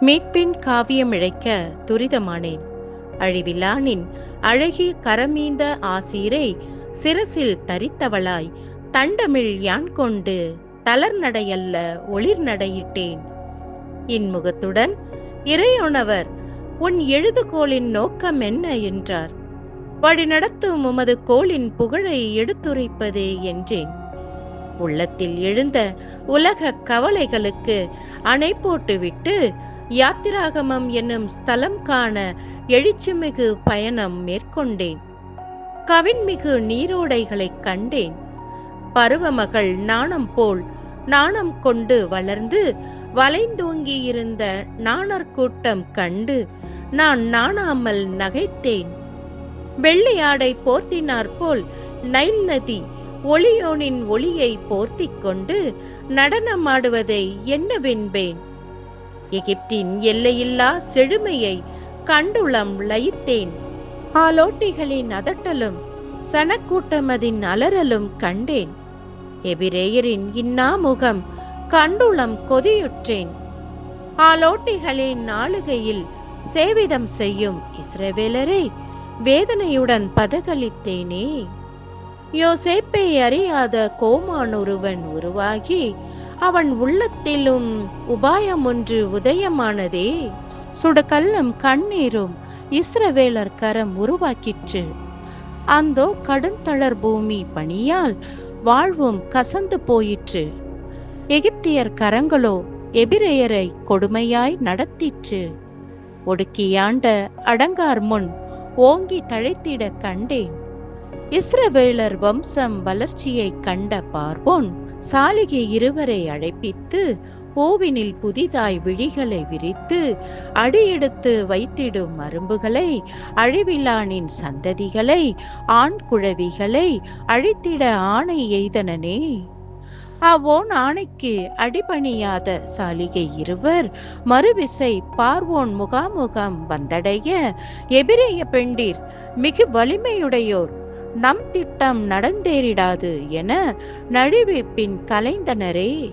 மீட்பின் காவியம் இழைக்க துரிதமானேன். அழிவிலானின் அழகிய கரமீந்த ஆசீரை சிரசில் தரித்தவளாய் தண்டமிழ் யான் கொண்டு தளர்நடையல்ல ஒளிர் நடையிட்டேன் இன்முகத்துடன் இறையுணவர் உன் எழுதுகோளின் நோக்கம் என்ன என்றார். வழிநடத்தும் உமது கோளின் புகழை எடுத்துரைப்பதே என்றேன். உள்ளத்தில் எழுந்த உலக கவலைகளுக்கு அணை போட்டுவிட்டு யாத்திராகமம் என்னும் ஸ்தலம் காண எழுச்சிமிகு பயணம் மேற்கொண்டேன். கவின்மிகு நீரோடைகளைக் கண்டேன். பருவமகள் நாணம் போல் நாணம் கொண்டு வளர்ந்து வளைந்தோங்கியிருந்த நாணர் கூட்டம் கண்டு நான் நாணாமல் நகைத்தேன். வெள்ளையாடை போர்த்தினார் போல் நைல் நதி ஒளியோனின் ஒளியை போர்த்திக் கொண்டு நடனமாடுவதை என்னவென்பேன் எகிப்தின் எல்லையில்லா செழுமையை கண்டுளம் லயித்தேன். ஆலோட்டிகளின் அதட்டலும் சனக்கூட்டமதின் அலறலும் கண்டேன். எபிரேயரின் இன்னாமுகம் கண்டுளம் கொதியுற்றேன். ஆலோட்டிகளின் நாளுகையில் சேவிதம் செய்யும் இஸ்ரவேலரை வேதனையுடன் பதகலித்தேனே யோசேப்பை அறியாத கோமான் ஒருவன் உருவாகி அவன் உள்ளத்திலும் உபாயம் ஒன்று உதயமானதே. சுடக்கல்லும் கண்ணீரும் இஸ்ரவேலர் கரம் உருவாக்கிற்று. அந்தோ கடுந்தளர் பூமி பணியால் வாழ்வும் கசந்து போயிற்று. எகிப்தியர் கரங்களோ எபிரேயரை கொடுமையாய் நடத்திற்று. ஒடுக்கியாண்ட அடங்கார் முன் ஓங்கி தழைத்திட கண்டேன். இஸ்ரவேலர் வம்சம் வளர்ச்சியை கண்ட பார்வோன் சாலிகை இருவரை அழைப்பித்து பூவினில் புதிதாய் விழிகளை விரித்து அடியெடுத்து வைத்திடும் மரும்புகளை அழிவிலானின் சந்ததிகளை ஆண் குழவிகளை அழித்திட ஆணை எய்தனனே. அவ்வோன் ஆணைக்கு அடிபணியாத சாலிகை இருவர் மறுவிசை பார்வோன் முகாமுகம் வந்தடைய எபிரேய பெண்டிர் மிகு வலிமையுடையோர் நம் திட்டம் நடந்தேறிடாது என நழுவிப்பின் கலைந்தனரே.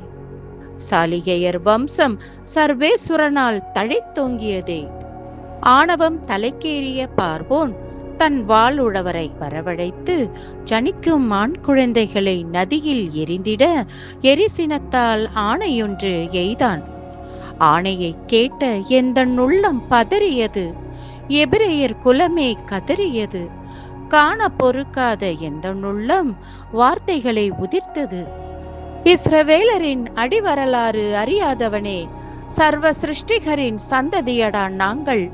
சாலிகையர் வம்சம் சர்வேசுரனால் தழைத்தோங்கியதே ஆணவம் தலைக்கேறிய பார்வோன் தன் வாளுழவரை வரவழைத்து ஜனிக்கும் ஆண் குழந்தைகளை நதியில் எரிந்திட எரிசினத்தால் ஆணையொன்று எய்தான். ஆணையை கேட்ட எந்த உள்ளம் பதறியது? எபிரேயர் குலமே கதறியது. காண பொறுக்காத எந்த நுள்ளம் வார்த்தைகளை உதிர்த்தது. இஸ்ரவேலரின் அடிவரலாறு அறியாதவனே சர்வ சிருஷ்டிகரின் சந்ததியடா நாங்கள்.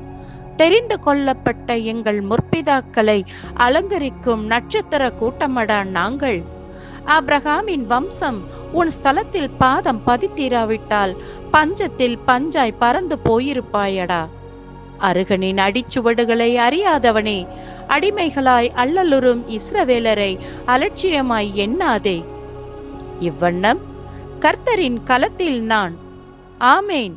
தெரிந்து கொள்ளப்பட்ட எங்கள் முற்பிதாக்களை அலங்கரிக்கும் நட்சத்திர கூட்டமடா நாங்கள். அப்ரஹாமின் வம்சம் உன் ஸ்தலத்தில் பாதம் பதித்தீராவிட்டால் பஞ்சத்தில் பஞ்சாய் பறந்து போயிருப்பாயடா. அருகனின் அடிச்சுவடுகளை அறியாதவனே அடிமைகளாய் அல்லலுறும் இஸ்ரவேலரை அலட்சியமாய் எண்ணாதே. இவ்வண்ணம் கர்த்தரின் கலத்தில் நான். ஆமேன்.